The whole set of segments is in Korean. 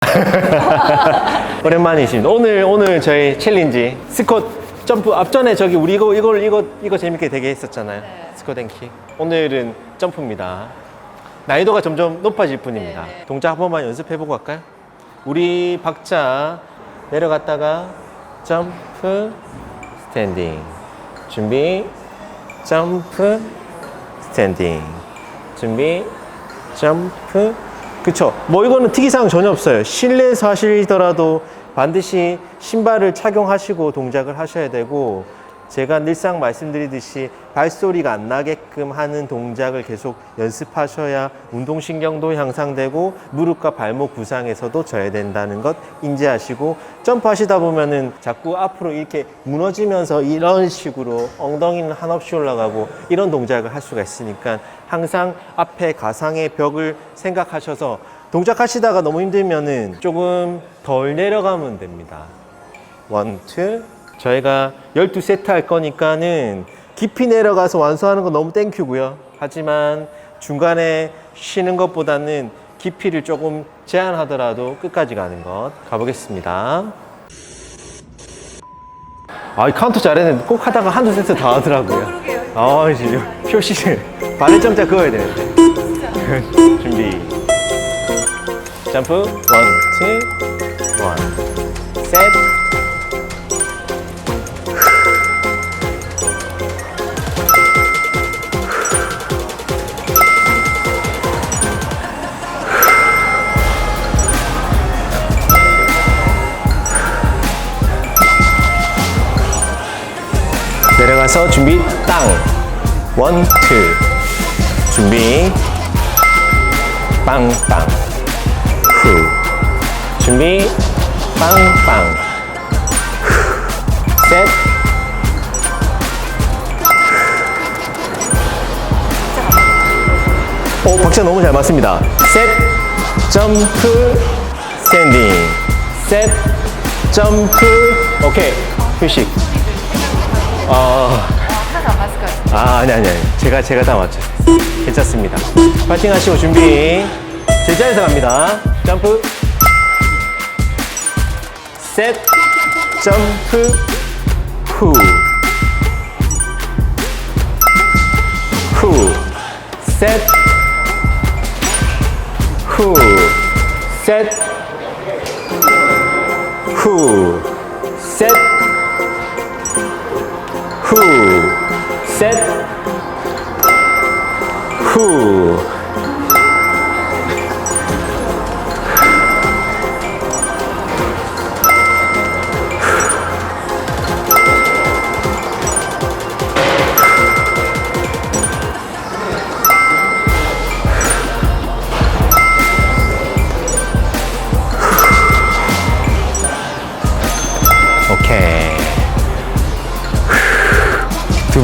오랜만이십니다. 오늘 오늘 저희 챌린지 스쿼트 점프 앞전에 저기 우리 이거 이거 이거 이거 재밌게 되게 했었잖아요. 스쿼트 앤킥. 오늘은 점프입니다. 난이도가 점점 높아질 뿐입니다. 네, 네. 동작 한 번만 연습해 보고 갈까요? 우리 박자 내려갔다가 점프 스탠딩 준비 점프 스탠딩 준비 점프 그쵸. 뭐 이거는 특이사항 전혀 없어요. 실내에서 하시더라도 반드시 신발을 착용하시고 동작을 하셔야 되고 제가 늘상 말씀드리듯이 발소리가 안 나게끔 하는 동작을 계속 연습하셔야 운동신경도 향상되고 무릎과 발목 부상에서도 져야 된다는 것 인지하시고 점프하시다 보면은 자꾸 앞으로 이렇게 무너지면서 이런 식으로 엉덩이는 한없이 올라가고 이런 동작을 할 수가 있으니까 항상 앞에 가상의 벽을 생각하셔서 동작하시다가 너무 힘들면은 조금 덜 내려가면 됩니다. 원, 투. 저희가 12세트 할 거니까는 깊이 내려가서 완수하는 건 너무 땡큐고요. 하지만 중간에 쉬는 것보다는 깊이를 조금 제한하더라도 끝까지 가는 것 가보겠습니다. 아, 이 카운터 잘했는데 꼭 하다가 한두 세트 다 하더라고요. 아, 지금 표시를 바늘정자 그어야 되는데. 준비. 점프. 원, 투, 원. 셋. 내려가서 준비 땅. 원, 투. 준비. 빵빵. 후. 준비. 빵빵. 후. 셋. 오, 박자 너무 잘 맞습니다. 셋. 점프. 스탠딩. 셋. 점프. 오케이. 휴식. 아. 하나도 안 맞을 것 같아요. 아, 아니, 아니, 아니. 제가, 제가 다 맞췄어요. 괜찮습니다. 파이팅 하시고 준비. 제자에서 갑니다. 점프. 셋. 점프. 후. 후. 셋. 후. 셋. 후. 셋. 셋,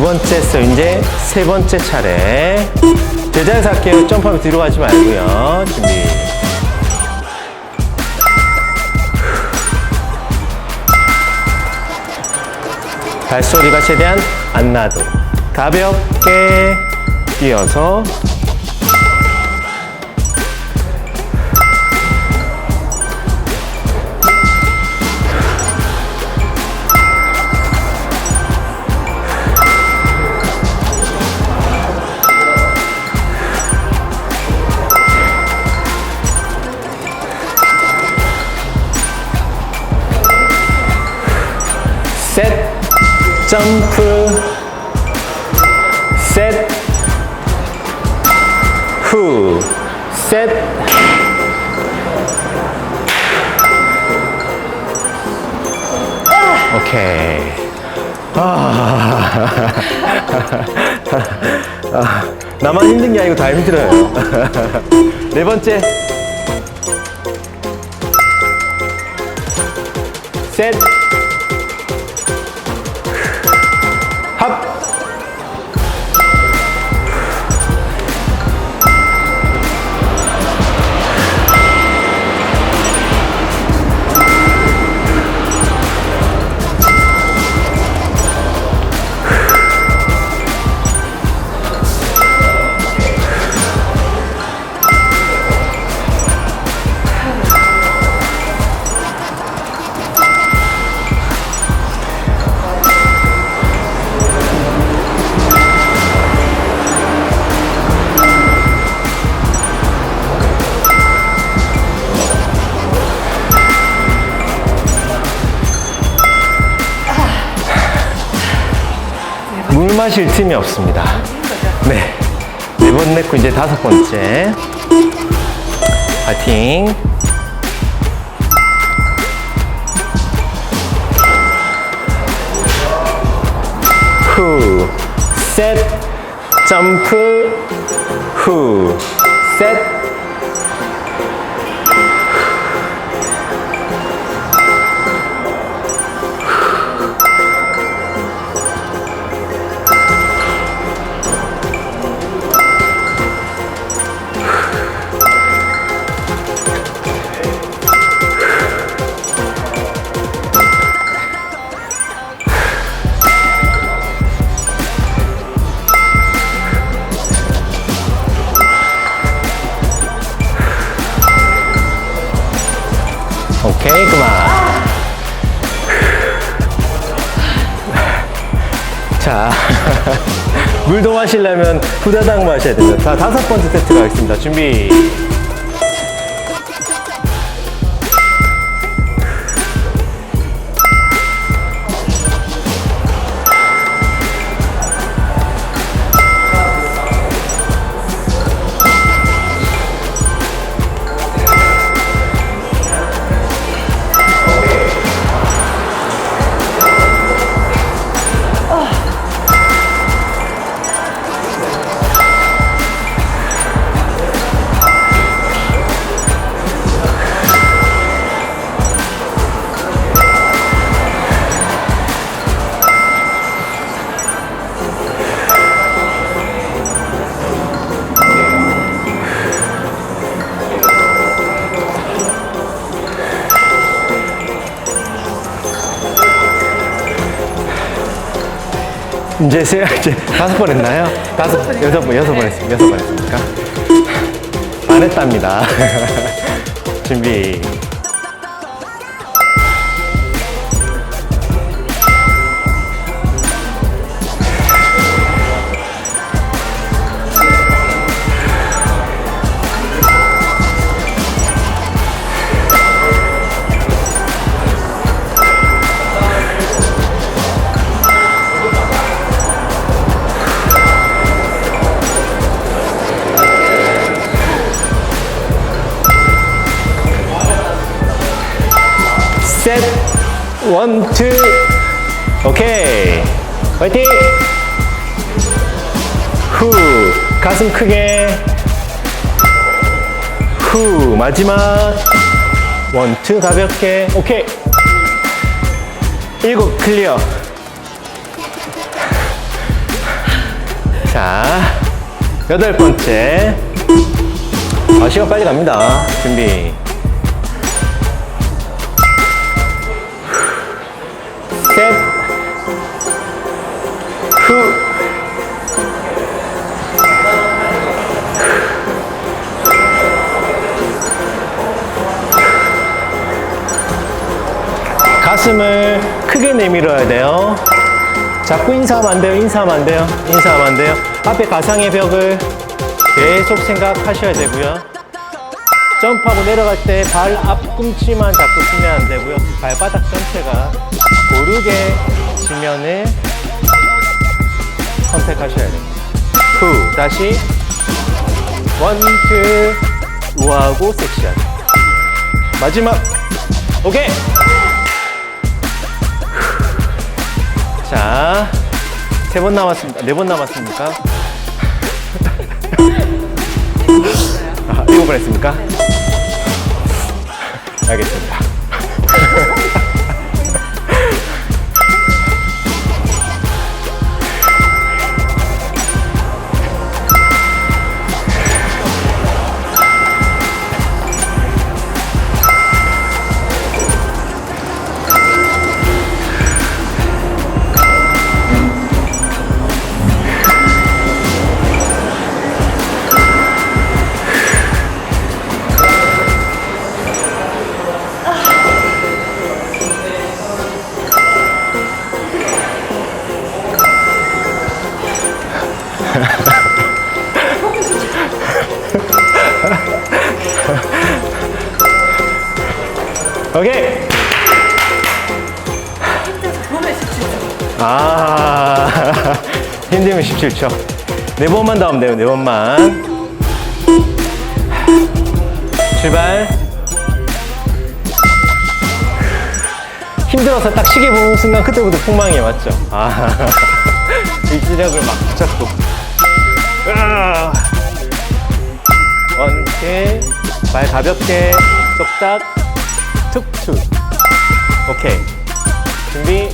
번째 서 이제 세 번째 차례. 제자리에서 할게요 점프하면 뒤로 가지 말고요. 준비. 발소리가 최대한 안 나도 가볍게 뛰어서 셋. 점프. 셋 후 셋. 오케이. 아, 아, 나만 힘든 게 아니고 다 힘들어요. 네 번째. 셋 숨 마실 틈이 없습니다. 네. 네번 냈고 이제 다섯 번째. 파이팅. 후. 셋. 점프. 후. 셋. 자, 물도 마시려면 후다닥 마셔야 됩니다. 자, 다섯 번째 세트 가겠습니다. 준비. 이제 세, 이제 다섯 번 했나요? 다섯, 여섯 번, 여섯 번 했습니다. 여섯 번 했습니까? 안 했답니다. 준비. 원, 투, 오케이. 화이팅! 후, 가슴 크게. 후, 마지막. 원, 투, 가볍게. 오케이. 일곱, 클리어. 자, 여덟 번째. 아, 시간 빨리 갑니다. 준비. 셋, 후, 가슴을 크게 내밀어야 돼요. 자꾸 인사하면 안 돼요. 인사하면 안 돼요. 인사하면 안 돼요. 앞에 가상의 벽을 계속 생각하셔야 되고요. 점프하고 내려갈 때 발 앞꿈치만 잡고 치면 안 되고요. 발바닥 전체가 고르게 지면을 선택하셔야 됩니다. 후, 다시 원, 투, 우아하고 섹시하게. 마지막, 오케이. 자, 세 번 남았습니다. 네 번 남았습니까? 아, 일곱 번 했습니까? 알겠습니다. 27초. 네 번만 더 하면 돼요. 네 번만. 출발. 힘들어서 딱 시계 보는 순간 그때부터 폭망이 맞죠? 아, 의지력을 막 붙잡고. 원케, 발 가볍게, 쪽딱, 툭툭. 오케이. 준비.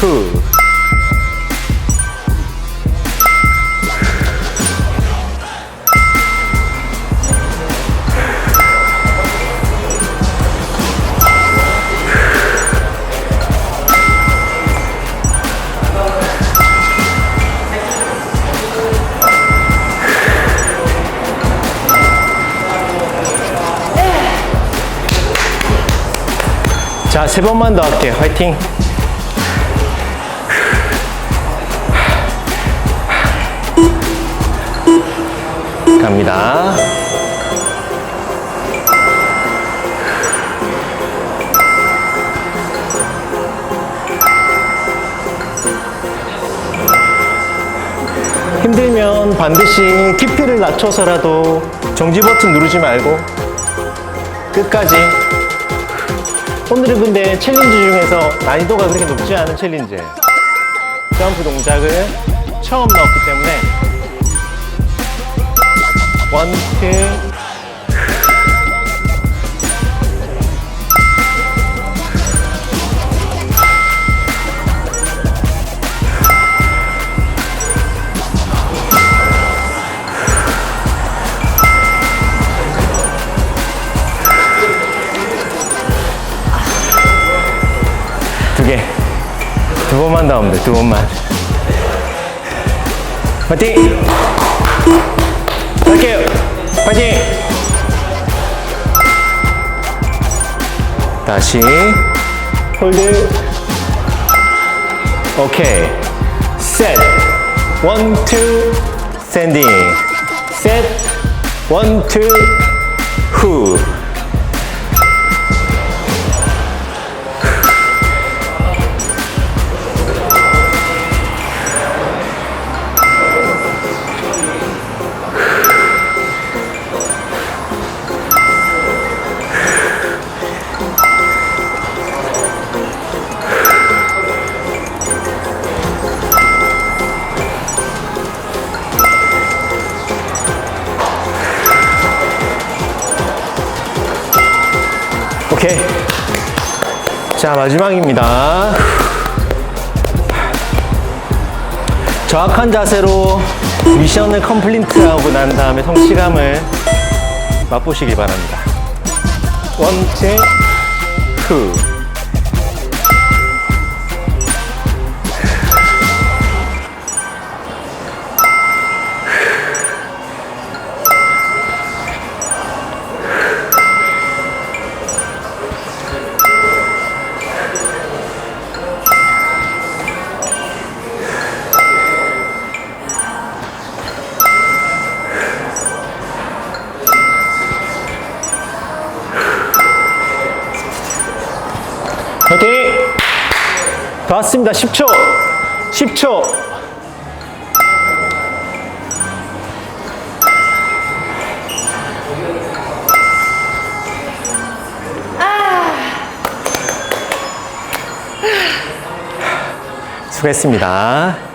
후. 세 번만 더 할게요. 화이팅. 갑니다. 힘들면 반드시 깊이를 낮춰서라도 정지 버튼 누르지 말고 끝까지 오늘은 근데 챌린지 중에서 난이도가 그렇게 높지 않은 챌린지예요. 점프 동작을 처음 넣었기 때문에 원, 투, 두 번만 더 하면 돼, 두 번만. 파이팅! 할게요! 파이팅! 다시. 홀드. 오케이. 셋. 원, 투. 샌딩. 셋. 원, 투. 후. 오케이. 자, 마지막입니다. 정확한 자세로 미션을 컴플리트하고 난 다음에 성취감을 맛보시기 바랍니다. 원체 후. 다 왔습니다. 10초. 10초. 수고했습니다.